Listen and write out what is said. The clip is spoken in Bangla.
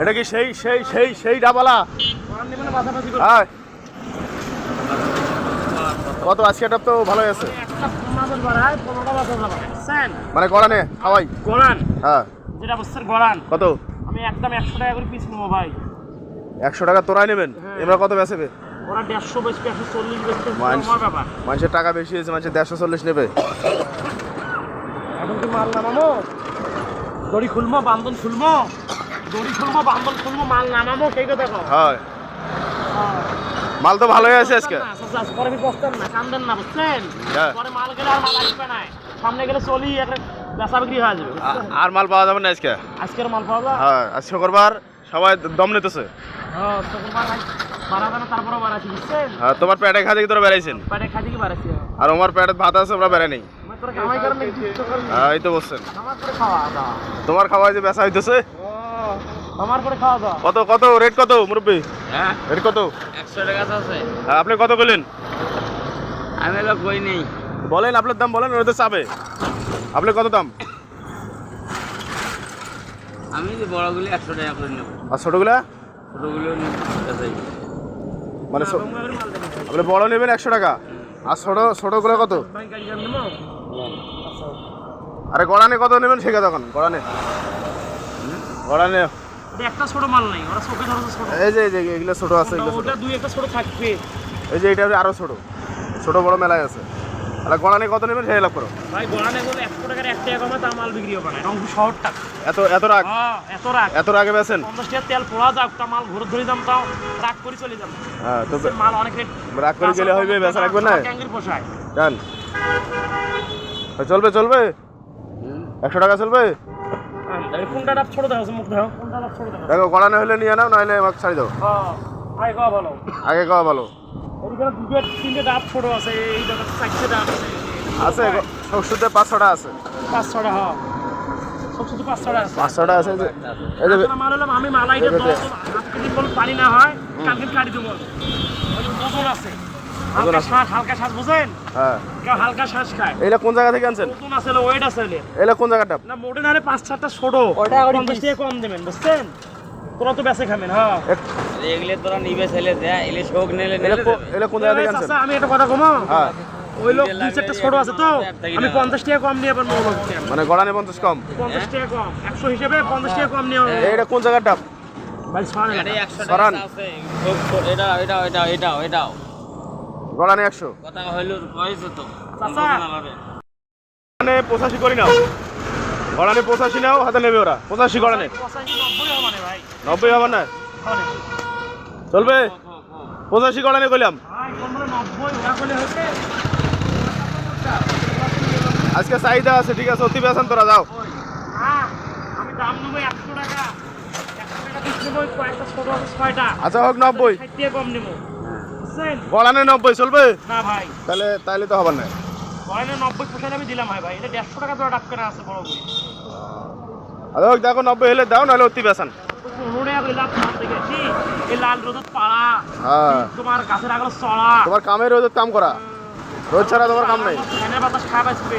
এটা কি সেই সেই সেই সেই ডাবালা? হ্যাঁ কত আজকে তো ভালোই আছে মানে গড়ানে খাওয়াই গোড়ান? হ্যাঁ। যেটা বুঝছেন গোড়ান। কত? আমি একদম একশো টাকা করে পিস নেব ভাই। একশো টাকা তোরাই নেবেন? হ্যাঁ। এবার কত বেচবে ওরা দেড়শো বেচবে একশো চল্লিশ বেচবে মানুষের টাকা বেশি হয়েছে মানুষের দেড়শো চল্লিশ নেবে। এখন কি মাল নামামো দড়ি খুলবো বান্ধন খুলবো? দড়ি খুলবো বান্ধন খুলবো মাল নামামো সেই কথা দেখো হয়। মাল তো ভালোই আছে আজকে। পরে আমি বসতাম না কান্দেন না বুঝছেন? হ্যাঁ। পরে মাল গেলে আর মাল আসবে না। সামনে গেলে চলি একটা বেচা বিক্রি হয়ে যাবে আর মাল পাওয়া যাবে না আজকে? আজকের মাল পাওয়া যায় হ্যাঁ আজ শুক্রবার সবাই দম নিতেছে। হ্যাঁ তারপরে বুঝছেন? হ্যাঁ তোমার পেটে খাতে কি তোরা বেড়াইছেন? পেটে বাড়াচ্ছি আর আমার পেটে ভাত আছে ওরা বেড়াই নেই। এই তো বলছেন আমার খাওয়া তোমার খাওয়াই যে বেচা হইতেছে? আমার করে খাওয়া দাওয়া। কত কত? রেট কত মুরব্বী? হ্যাঁ? রেট কত? একশো টাকা আছে হ্যাঁ, আপনি কত বললেন আমি লোক বই নেই। বলেন আপনার দাম বলেন ওদের চাবে আপনি কত দাম? আমি যে বড়গুলি একশো টাকা করে নেব। আর ছোটগুলা? ছোটোগুলো মানে আপনি বড় নেবেন একশো টাকা আর ছোট ছোটগুলো কত? আরে গড়ানে কত নেবেন? সে কথা এখন গড়ানে। গড়ানে একটা ছোট মাল নাই ওরা চোখে ধরছে ছোট। এই যে এই যে এগুলো ছোট আছে এগুলো ওটা দুই একটা ছোট থাকবে। এই যে এটা আরও ছোট। ছোট বড় মেলায় আছে। আরে গড়ানে কত নেবেন সেই লাভ করো। ভাই গোড়ানে বলে একশো টাকার এক টাকা কমে তার মাল বিক্রি হবে না রংপুর শহরটা এত এত রাগ? হ্যাঁ এত রাগ। এত রাগে বেছেন পঞ্চাশ টাকা তেল পোড়া যাক তা মাল ঘুরে ধরে দাম তাও রাগ করে চলে হ্যাঁ তো মাল অনেক রেট রাগ করে গেলে হইবে বেচা রাখবে না? ক্যাঙ্গির পোষায়। জান চলবে চলবে? একশো টাকা চলবে? কোনটা ডাব ছোট দেখো মুখ দেখো কোনটা ডাব ছোট দেখো দেখো গড়ানে হলে নিয়ে নাও নাহলে আমাকে ছাড়ি দাও। হ্যাঁ ভাই কয়া ভালো। আগে খাওয়া ভালো। ওইখানে দুটো তিনটে ডাব ছোট আছে এই দেখো চারটে ডাব আছে। আছে পাঁচ ছটা আছে। পাঁচ ছটা হ্যাঁ। পাঁচ ছটা আছে। আমি মালাইটা পানি না হয় কালকে কাটি দেবো। ওজন আছে। হালকা। শ্বাস হালকা শ্বাস বুঝেন? হ্যাঁ। কেউ হালকা শ্বাস খায়। এইটা কোন জায়গা থেকে আনছেন? ওজন আছে ওয়েট আছে। কোন জায়গাটা? না মোটে নাহলে পাঁচ চারটা ছোট। পঞ্চাশ টাকা কম দেবেন বুঝছেন? তোরা তো বেঁচে খাবেন হ্যাঁ। এগুলো তোরা নিবে ছেলে দেয় এলে শোক নিলে নিলে এটা কোন জায়গা থেকে আনছেন? আমি একটা কথা কমো? হ্যাঁ। ওই লোক দুই চারটা ছোট আছে তো আমি পঞ্চাশ টাকা কম নিয়ে আবার মোবাইল মানে গড়ানে পঞ্চাশ কম? পঞ্চাশ টাকা কম একশো হিসেবে পঞ্চাশ টাকা কম নিয়ে এইটা কোন জায়গার ডাব ভাই আরে সরান। এটা এটাও এটাও। গড়ানে একশো কথা হইল তো। পঁচাশি করি নাও। গড়ানে পঁচাশি নাও হাতে নেবে ওরা। পঁচাশি গড়ানে নব্বই হবে না ভাই। নব্বই হবে না? হবে। চলবে? পঁচাশি গড়ানে কইলাম। আজকে চাহিদা আছে ঠিক আছে অতি বেসান তোরা যাও। হ্যাঁ, আচ্ছা হোক নব্বই। কম নেব। বুঝছেন গড়ানে নব্বই চলবে? না ভাই। তাহলে তাহলে তো হবার না। কয়েনে নব্বই পোষায় আমি দিলাম ভাই ভাই এটা দেড়শো টাকা ধরে ডাক করে আছে বড় বড় আরে দেখো নব্বই হলে দাও নাহলে অতি বেসান। তোমার হ্যাঁ। তোমার কামের রোজ কাম করা। রোজ ছাড়া তোমার কাম নাই। বাতাস খাওয়া বাঁচবে।